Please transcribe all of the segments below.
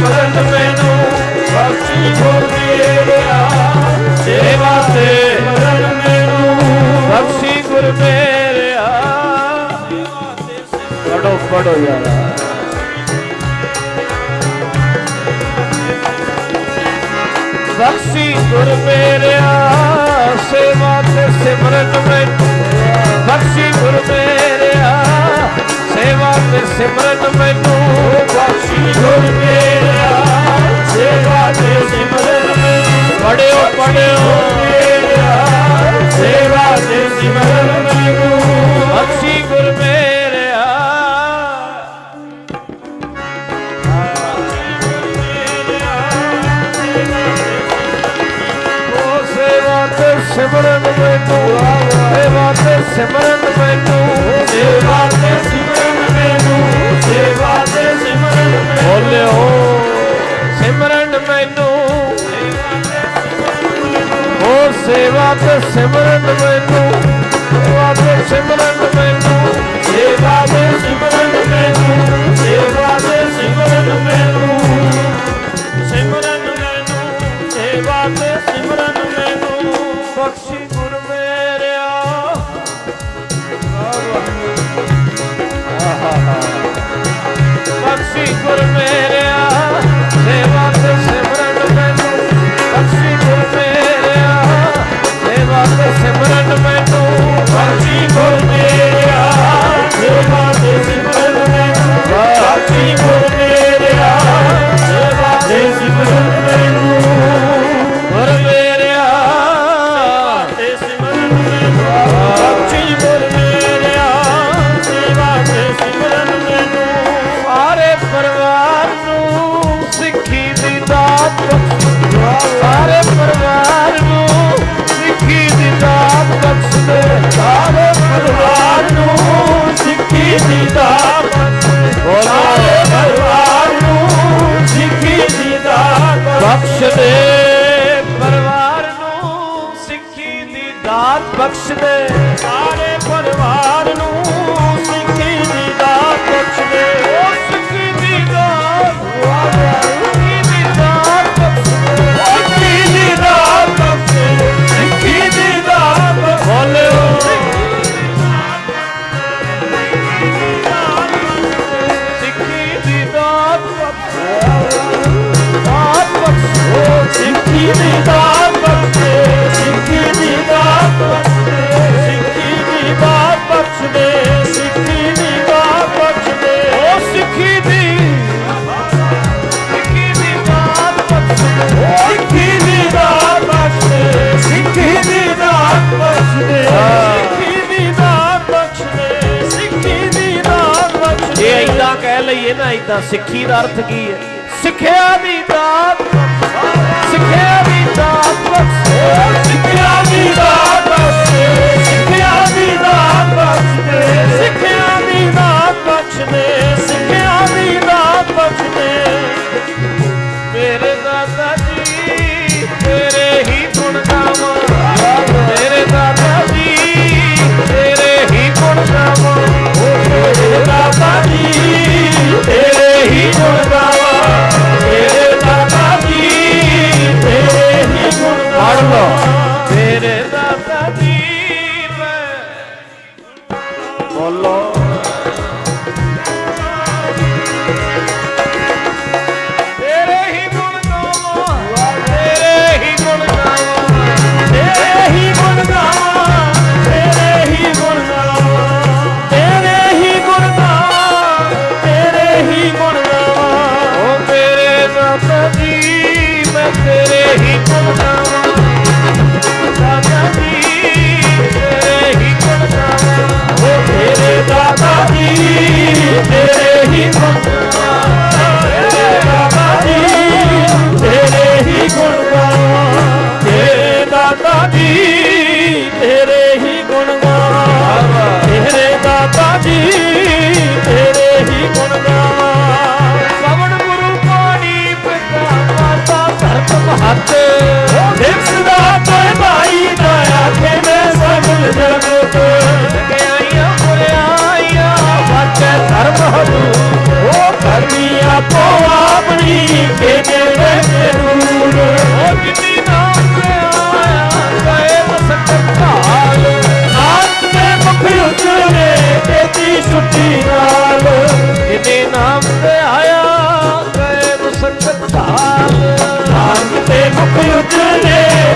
ਮਰਨ ਮੈਨੂੰ ਬਖਸ਼ੀ ਹੋ ਮੇਰਿਆ ਸੇਵਾ ਤੇ ਮਰਨ ਮੈਨੂੰ ਬਖਸ਼ੀ ਗੁਰ ਮੇਰਿਆ ਪੜੋ ਪੜੋ ਯਾਰਾ। ਬਖਸ਼ੀ ਗੁਰ ਮੇਰਿਆ ਸੇਵਾ ਤੇ ਸਿਮਰਨ ਮੈਨੂੰ ਬਖਸ਼ੀ ਗੁਰ ਮੇਰਿਆ ਸੇਵਾ ਤੇ ਸਿਮਰਨ ਮੈਨੂੰ ਮੈਨੂੰ ਸੇਵਾ ਤੇ ਸਿਮਰਨ ਮੈਨੂੰ ਸੇਵਾ ਤੇ ਸਿਮਰਨ ਮੈਨੂੰ ਸੇਵਾ ਤੇ ਸਿਮਰਨ ਬੋਲਿਓ, ਸਿਮਰਨ ਮੈਨੂੰ ਹੋ ਸੇਵਾ ਤੇ ਸਿਮਰਨ ਮੈਨੂੰ ਸੇਵਾ ਤੇ ਸਿਮਰਨ ਮੈਨੂੰ ਸੇਵਾ ਤੇ ਸਿਮਰਨ ਸਾਰੇ ਪਰਿਵਾਰ ਨੂੰ ਸਿੱਖੀ ਦੀ ਦਾਤ ਸਾਰੇ ਪਰਿਵਾਰ ਨੂੰ ਸਿੱਖੀ ਦੀ ਦਾਤ ਬਖਸ਼ ਦੇ ਪਰਿਵਾਰ ਨੂੰ ਸਿੱਖੀ ਦੀ ਦਾਤ ਬਖਸ਼ ਦੇ। ਸਾਰੇ ਪਰਿਵਾਰ ਨੂੰ ਕਹਿ ਲਈਏ ਨਾ ਇਦਾਂ ਸਿੱਖੀ ਦਾ ਅਰਥ ਕੀ ਹੈ? ਸਿੱਖਿਆ ਦੀ ਦਾਤ, ਸਿੱਖਿਆ ਦੀ ਦਾਤ। ਬਖਸ਼ੋ Allah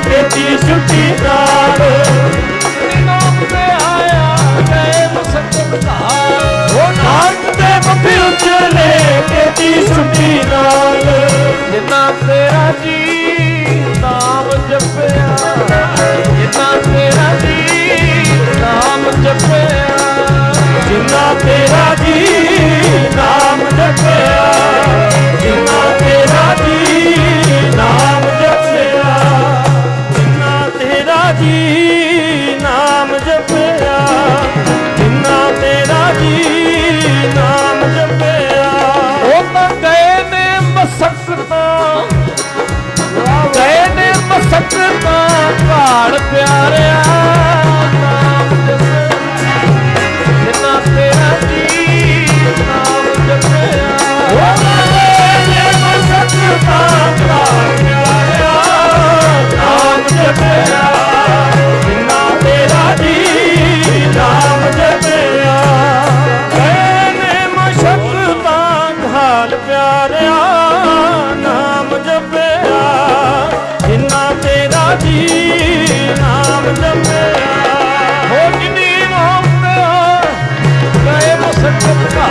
repetition, pita. September